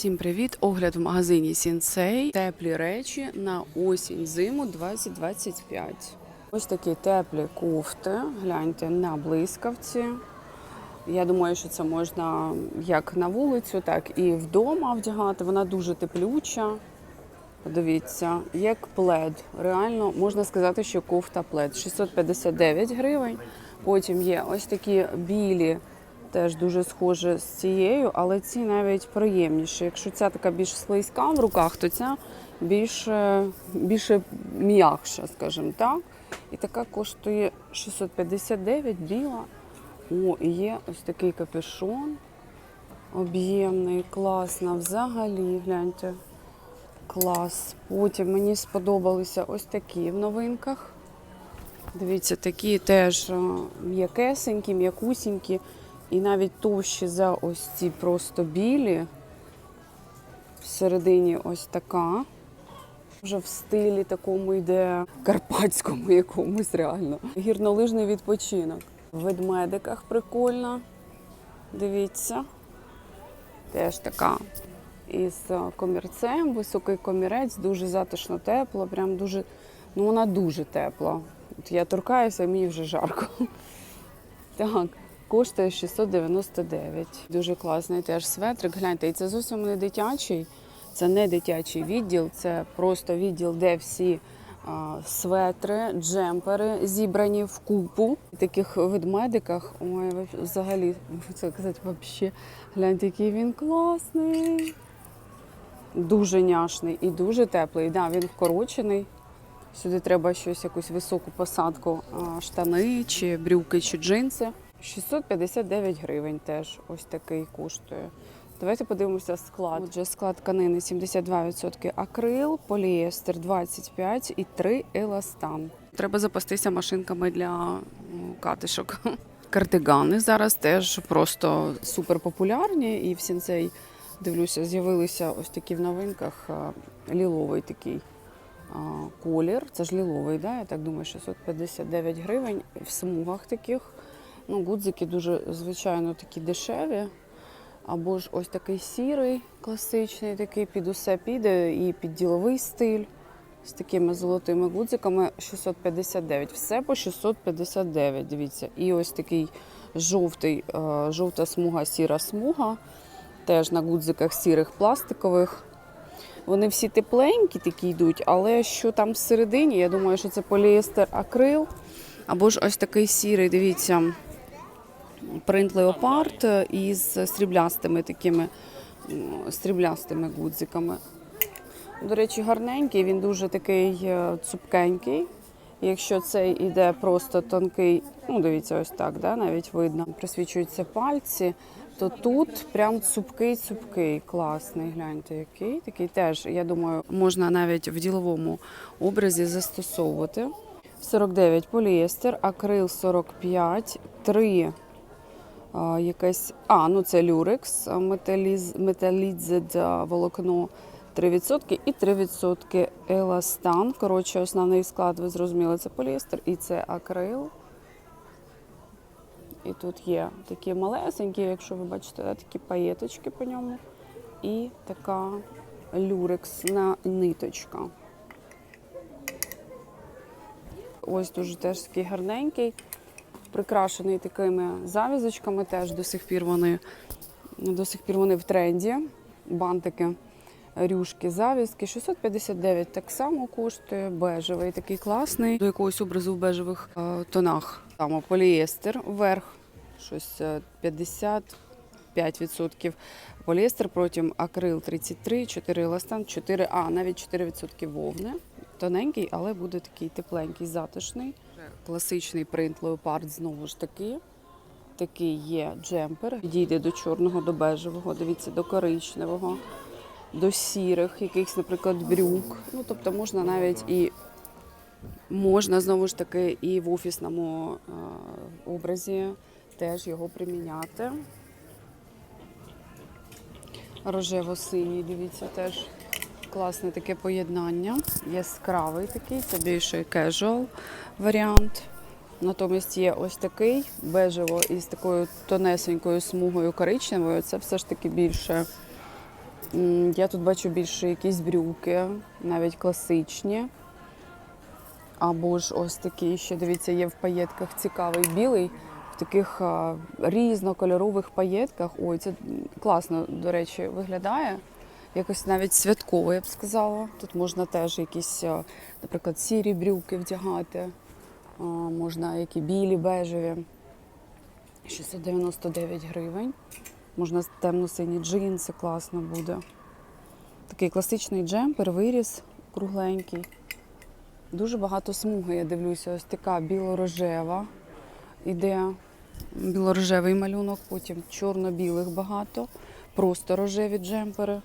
Всім привіт! Огляд в магазині Сінсей. Теплі речі на осінь зиму 2025. Ось такі теплі кофти. Гляньте на блискавці. Я думаю, що це можна як на вулицю, так і вдома вдягати. Вона дуже теплюча. Подивіться, як плед. Реально можна сказати, що кофта плед. 659 гривень. Потім є ось такі білі, теж дуже схожі з цією, але ці навіть приємніші. Якщо ця така більш слизька в руках, то ця більше, більше м'якша, скажімо так. І така коштує 659 біла. О, і є ось такий капюшон об'ємний, класно. Взагалі, гляньте. Клас. Потім мені сподобалися ось такі в новинках. Дивіться, такі теж е, м'якесенькі, м'якусінькі і навіть товщі за ось ці просто білі. Всередині ось така. Вже в стилі такому йде карпатському якомусь реально. Гірнолижний відпочинок. В ведмедиках прикольно. Дивіться. Теж така із е, комірцем, високий комірець, дуже затишно тепло, прям дуже, ну вона дуже тепла. От я торкаюся, мені вже жарко. Так, коштує 699. Дуже класний теж светрик. Гляньте, і це зовсім не дитячий, це не дитячий відділ, це просто відділ, де всі светри, джемпери зібрані в купу. Таких ведмедиках. Ой, взагалі, це казати, взагалі, гляньте, який він класний. Дуже няшний і дуже теплий. Да, він вкорочений. Сюди треба щось, якусь високу посадку, штани, чи брюки, чи джинси. 659 гривень теж ось такий коштує. Давайте подивимося склад. Отже, склад тканини 72% акрил, поліестер 25% і 3 еластан. Треба запастися машинками для катишок. Кардигани зараз теж просто супер популярні, і в сінцей дивлюся, з'явилися ось такі в новинках ліловий такий колір. Це ж ліловий, да? я так думаю, 659 гривень в смугах таких. Ну, гудзики дуже, звичайно, такі дешеві. Або ж ось такий сірий, класичний, такий під усе піде і під діловий стиль. З такими золотими гудзиками 659. Все по 659, дивіться. І ось такий жовтий, е, жовта смуга, сіра смуга. Теж на гудзиках сірих пластикових. Вони всі тепленькі такі йдуть, але що там всередині, я думаю, що це поліестер акрил. Або ж ось такий сірий, дивіться, принт леопард із сріблястими такими сріблястими гудзиками. До речі, гарненький, він дуже такий е, цупкенький. Якщо цей іде просто тонкий, ну дивіться, ось так, да, навіть видно, присвічуються пальці, то тут прям цупкий-цупкий, класний. Гляньте, який. Такий теж, я думаю, можна навіть в діловому образі застосовувати. 49 поліестер, акрил 45, 3 а, якесь. А, ну це люрекс, металіз, волокно 3% і 3% еластан. Коротше, основний склад, ви зрозуміли, це поліестер і це акрил. І тут є такі малесенькі, якщо ви бачите, такі паєточки по ньому. І така люрексна ниточка. Ось дуже теж такий гарненький, прикрашений такими завізочками. Теж до сих пір вони до сих пір вони в тренді. Бантики, рюшки, завізки. 659 так само коштує. Бежевий такий класний. До якогось образу в бежевих е, тонах. Там поліестер вверх, щось е, 55%. Поліестер, потім акрил 33, 4 еластан, 4, а навіть 4% вовни. Тоненький, але буде такий тепленький, затишний. Класичний принт леопард знову ж таки. Такий є джемпер. Підійде до чорного, до бежевого, дивіться, до коричневого, до сірих, якихось, наприклад, брюк. Ну, тобто можна навіть і можна знову ж таки і в офісному е, образі теж його приміняти. Рожево-синій, дивіться, теж класне таке поєднання. Яскравий такий, це більше casual варіант. Натомість є ось такий бежево із такою тонесенькою смугою коричневою. Це все ж таки більше Я тут бачу більше якісь брюки, навіть класичні. Або ж ось такі ще, дивіться, є в паєтках цікавий білий, в таких різнокольорових паєтках. Ой, це класно, до речі, виглядає. Якось навіть святково, я б сказала. Тут можна теж якісь, наприклад, сірі брюки вдягати, можна які білі, бежеві. 699 гривень. Можна темно-сині джинси, класно буде. Такий класичний джемпер, виріс кругленький. Дуже багато смуги, я дивлюся, ось така біло-рожева. Іде біло-рожевий малюнок, потім чорно-білих багато, просто рожеві джемпери.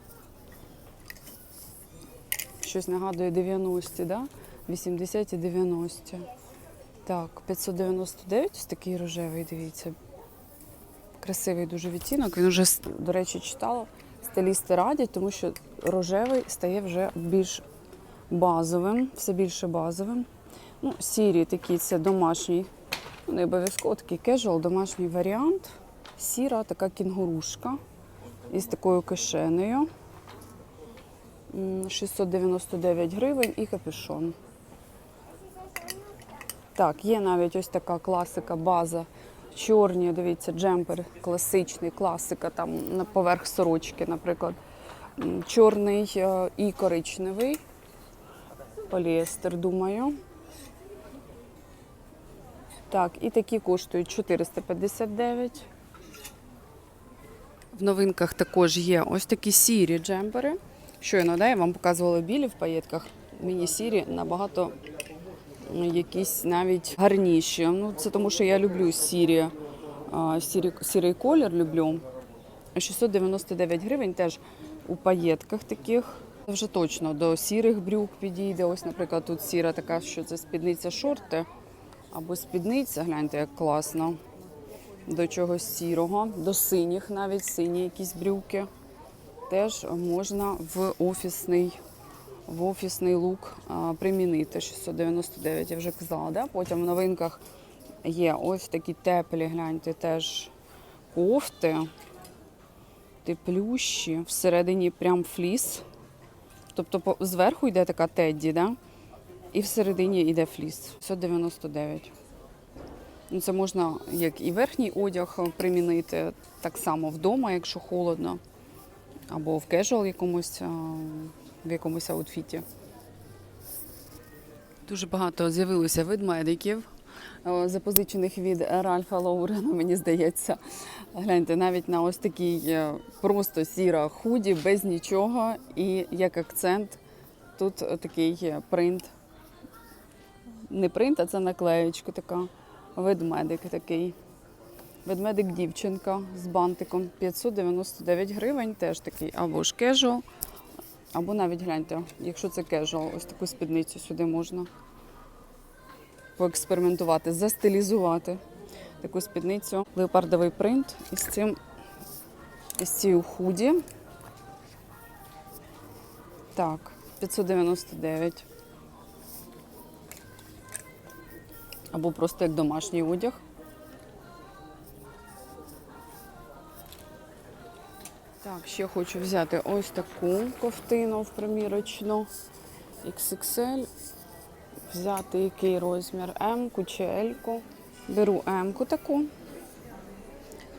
Щось нагадує 90-ті, да? 80-ті, 90-ті. Так, 599, ось такий рожевий, дивіться. Красивий дуже відтінок. Він вже, до речі, читала. Стилісти радять, тому що рожевий стає вже більш базовим, все більше базовим. Ну, сірі такі це домашній, ну, не обов'язково такий кежуал, домашній варіант. Сіра, така кінгурушка із такою кишенею. М, 699 гривень і капюшон. Так, є навіть ось така класика, база. Чорні, дивіться, джемпер класичний, класика там на поверх сорочки, наприклад. Чорний е, і коричневий. Поліестер, думаю. Так, і такі коштують 459. В новинках також є ось такі сірі джемпери. Щойно, да, я вам показувала білі в паєтках. Мені сірі набагато якісь навіть гарніші. Ну, це тому, що я люблю сірі, сірі, сірий колір люблю. 699 гривень теж у паєтках таких. Це вже точно до сірих брюк підійде. Ось, наприклад, тут сіра така, що це спідниця шорти або спідниця. Гляньте, як класно. До чогось сірого, до синіх, навіть сині якісь брюки. Теж можна в офісний, в офісний лук примінити. 699, я вже казала. Да? Потім в новинках є ось такі теплі, гляньте, теж кофти, теплющі, всередині прям фліс. Тобто зверху йде така тедді, да? і всередині йде фліс. 599. Ну, це можна як і верхній одяг примінити, так само вдома, якщо холодно, або в кежуал якомусь, в якомусь аутфіті. Дуже багато з'явилося ведмедиків, е, запозичених від Ральфа Лоурена, мені здається. Гляньте, навіть на ось такий е, просто сіра худі, без нічого. І як акцент, тут такий е, принт. Не принт, а це наклеєчка така. Ведмедик такий. Ведмедик дівчинка з бантиком 599 гривень, теж такий або ж кежуал, або навіть гляньте, якщо це кежуал, ось таку спідницю сюди можна поекспериментувати, застилізувати таку спідницю. Леопардовий принт із цим із цією худі. Так, 599. Або просто як домашній одяг. Ще хочу взяти ось таку ковтину в примірочну XXL. Взяти який розмір М-ку чи L-ку. Беру М-ку таку.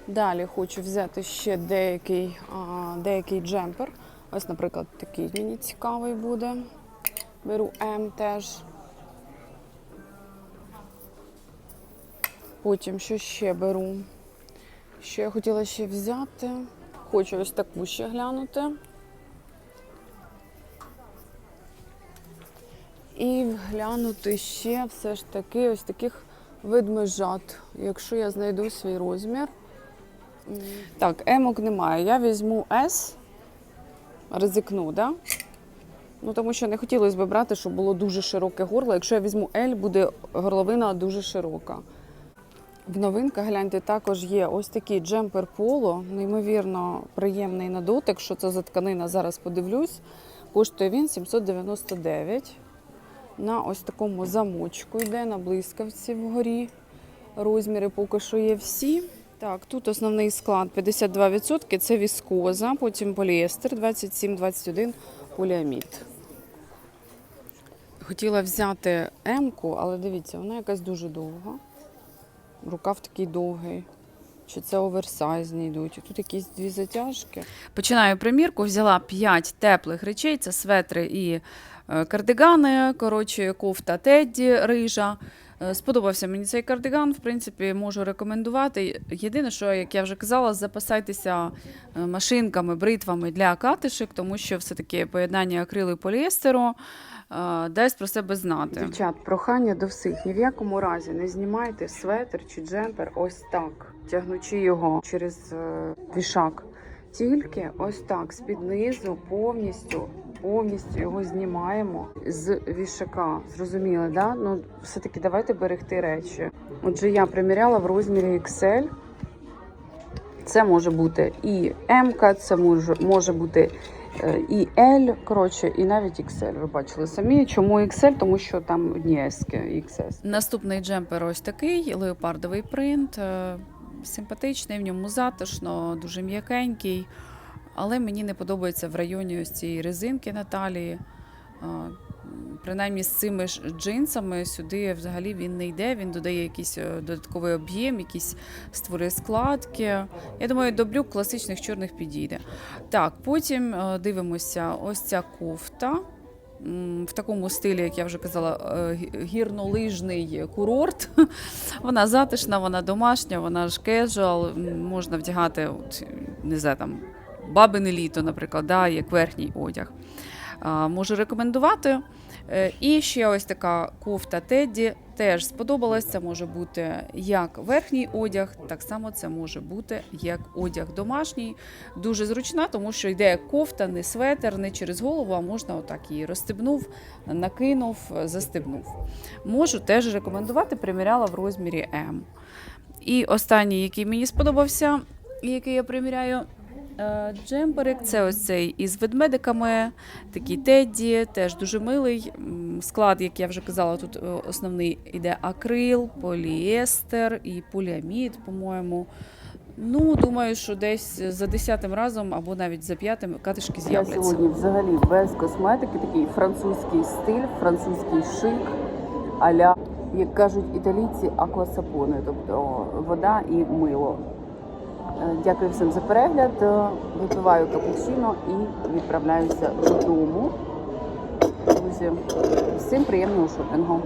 Далі хочу взяти ще деякий, а, деякий джемпер. Ось, наприклад, такий мені цікавий буде. Беру М теж. Потім що ще беру? Що я хотіла ще взяти? Хочу ось таку ще глянути. І глянути ще все ж таки ось таких ведмежат, якщо я знайду свій розмір. Так, емок немає. Я візьму S, ризикну, да? Ну, тому що не хотілося б брати, щоб було дуже широке горло. Якщо я візьму L, буде горловина дуже широка. В новинках гляньте також є ось такий джемпер поло, неймовірно приємний на дотик. Що це за тканина? Зараз подивлюсь. Коштує він 799. На ось такому замочку йде на блискавці вгорі. Розміри поки що є всі. Так, тут основний склад 52% це віскоза, потім поліестер 27-21 поліамід. Хотіла взяти М-ку, але дивіться, вона якась дуже довга. Рукав такий довгий. Чи це оверсайзні йдуть? Тут якісь дві затяжки. Починаю примірку, взяла 5 теплих речей: це светри і е, кардигани. Коротше, кофта Тедді рижа. Е, Сподобався мені цей кардиган, в принципі, можу рекомендувати. Єдине, що, як я вже казала, запасайтеся е, машинками, бритвами для катишек, тому що все-таки поєднання акрилу і поліестеру дасть про себе знати. Дівчат, прохання до всіх. Ні в якому разі не знімайте светр чи джемпер ось так, тягнучи його через е, вішак. Тільки ось так, з-під низу, повністю, повністю його знімаємо з вішака. Зрозуміли, да? Ну, все-таки давайте берегти речі. Отже, я приміряла в розмірі XL. Це може бути і М, це може, може бути е, і L, коротше, і навіть XL. Ви бачили самі. Чому XL? Тому що там одні XS. Наступний джемпер ось такий, леопардовий принт. е, Симпатичний, в ньому затишно, дуже м'якенький. Але мені не подобається в районі ось цієї резинки на талії. А, м, Принаймні з цими ж джинсами сюди взагалі він не йде, він додає якийсь е, додатковий об'єм, якісь створює складки. Я думаю, до брюк класичних чорних підійде. Так, потім е, дивимося ось ця кофта. В такому стилі, як я вже казала, е, гірнолижний курорт. Вона затишна, вона домашня, вона ж кежуал. Можна вдягати, от, не знаю, там, бабине літо, наприклад, да, як верхній одяг. Можу рекомендувати. Е, І ще ось така кофта Тедді теж сподобалась. Це може бути як верхній одяг, так само це може бути як одяг домашній. Дуже зручна, тому що йде кофта, не светер, не через голову, а можна отак її розстебнув, накинув, застебнув. Можу теж рекомендувати, приміряла в розмірі М. І останній, який мені сподобався, який я приміряю. Е, Джемперик, це ось цей із ведмедиками, такий Тедді, теж дуже милий. Склад, як я вже казала, тут е, основний іде акрил, поліестер і поліамід, по-моєму. Ну, думаю, що десь за десятим разом або навіть за п'ятим катишки Я сьогодні взагалі без косметики, такий французький стиль, французький шик, аля, як кажуть італійці, аквасапони, тобто вода і мило. Дякую всім за перегляд. Випиваю капучино і відправляюся додому. Друзі, всім приємного шопінгу.